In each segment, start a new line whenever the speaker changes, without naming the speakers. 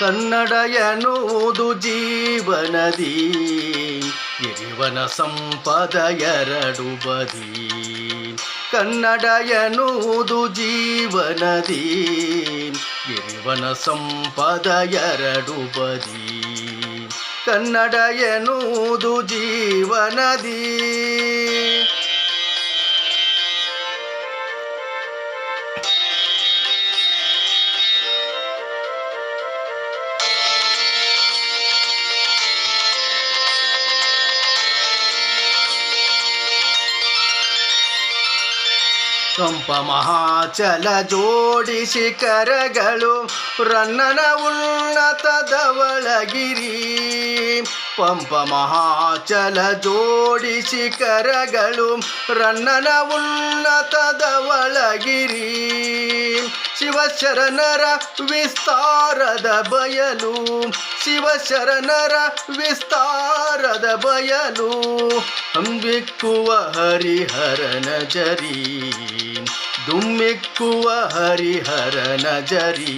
ಕನ್ನಡ ಎನ್ನುವುದು ಜೀವನದಿ ಇರಿವನ ಸಂಪದ ಎರಡು ಬದಿ. ಕನ್ನಡ ಎನ್ನುವುದು ಜೀವನದಿ ಇರಿವನ ಸಂಪದ ಎರಡು ಬದಿ. ಕನ್ನಡ ಎನ್ನುವುದು ಜೀವನದಿ. ಕಂಪ ಮಹಾಚಲ ಜೋಡಿಸಿ ಕರಗಳು ರನ್ನನ ಉನ್ನತದವಳಗಿರಿ. ಪಂಪ ಮಹಾಚಲ ಜೋಡಿಸಿ ಕರಗಳು ರನ್ನನ ಉನ್ನತದವಳಗಿರಿ. ಶಿವಶರಣರ ವಿಸ್ತಾರದ ಬಯಲು ಶಿವಶರಣರ ವಿಸ್ತಾರದ ಬಯಲು ಹಂಬಿಕ್ಕುವ ಹರಿಹರನ ಜರಿ ದುಮ್ಮಿಕ್ಕುವ ಹರಿಹರನ ಜರಿ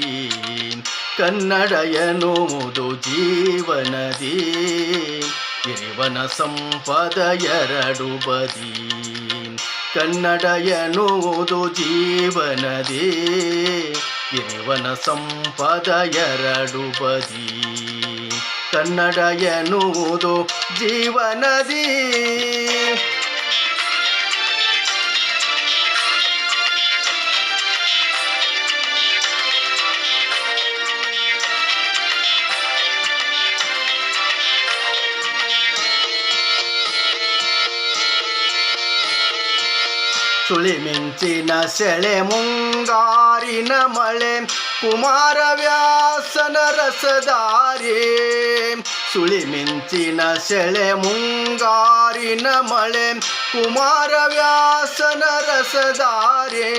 ಕನ್ನಡಯನೋದು ಜೀವನದಿ, ಇರಿವನ ಸಂಪದ ಎರಡು ಬದಿ ಕನ್ನಡ ಜೀವನದೇ ಜೀವನದಿ. ಇರಿವನ ಸಂಪದ ಎರಡು ಬದಿ. ಕನ್ನಡ ಎನ್ನುವುದು ಜೀವನದಿ. ಸುಳಿ ಮಿಂಚಿನ ಸೆಳೆ ಮುಂಗಾರಿನ ಮಳೆ ಕುಮಾರ ವ್ಯಾಸನ ರಸದಾರಿ ಸುಳಿ ಮಿಂಚಿನ ಸೆಳೆ ಮುಂಗಾರಿನ ಮಳೆ ಕುಮಾರ ವ್ಯಾಸನ ರಸದಾರಿ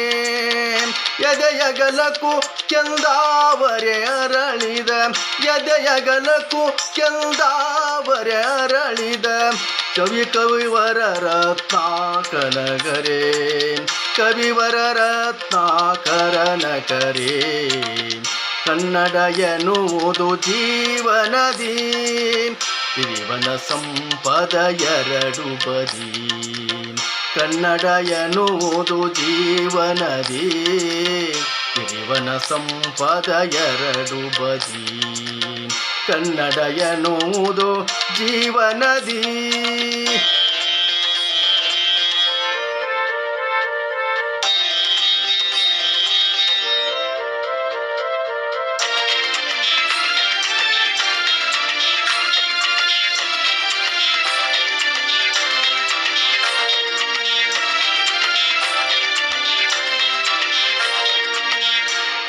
ಎದೆಯಗಲಕು ಕೆಂದಾವರೆ ಅರಳಿದ ಎದೆಯಗಲಕು ಕೆಂದಾವರೆ ಅರಳಿದ ಕವಿ ಕವಿವರ ರತ್ನಾಕನಗರೇ ಕವಿವರ ರತ್ನಾಕರನಕರೇ ಕನ್ನಡ ಎನ್ನುವುದು ಜೀವನದಿ ಜೀವನ ಸಂಪದ ಎರಡು ಬದಿ ಕನ್ನಡ ಎನ್ನುವುದು ಜೀವನದಿ ಜೀವನ ಸಂಪದ ಎರಡು ಬದಿ ಕನ್ನಡ ಎನ್ನುವುದು ಜೀವನದಿ.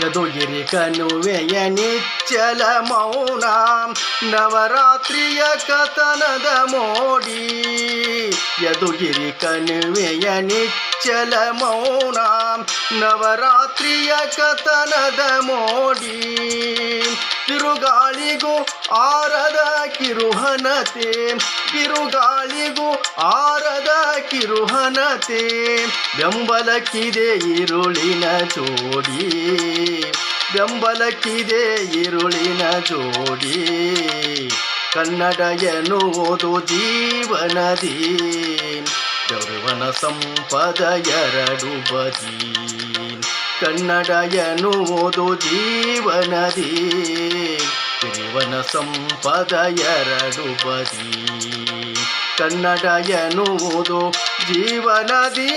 ಯದುಗಿರಿ ಕನುವೆಯ ನಿಚ್ಚಲ ಮೌನ ನವರಾತ್ರಿಯ ಕಥನದ ಮೋಡಿ. ಯದುಗಿರಿ ಕನುವೆಯ ನಿಚ್ಚಲ ಮೌನ ನವರಾತ್ರಿಯ ಕಥನದ ಮೋಡಿ. ತಿರುಗಾಳಿಗೂ ಆರದ ಕಿರುಹನತೆ, ಕಿರುಗಾಳಿಗೂ ಆರದ ಕಿರುಹನತೆ, ಬೆಂಬಲಕ್ಕಿದೆ ಈರುಳಿನ ಜೋಡಿ, ಬೆಂಬಲಕ್ಕಿದೆ ಈರುಳಿನ ಜೋಡಿ. ಕನ್ನಡ ಎನ್ನುವುದು ಜೀವನದಿ ಗೌರವನ ಸಂಪದ ಎರಡು ಬದಿ. ಕನ್ನಡ ಎನ್ನುವುದು ಜೀವನದಿ. ಜೀವನ ಸಂಪದ ಎರಡು ಬದಿ ಕನ್ನಡ ಎನ್ನುವುದು ಜೀವನದಿ.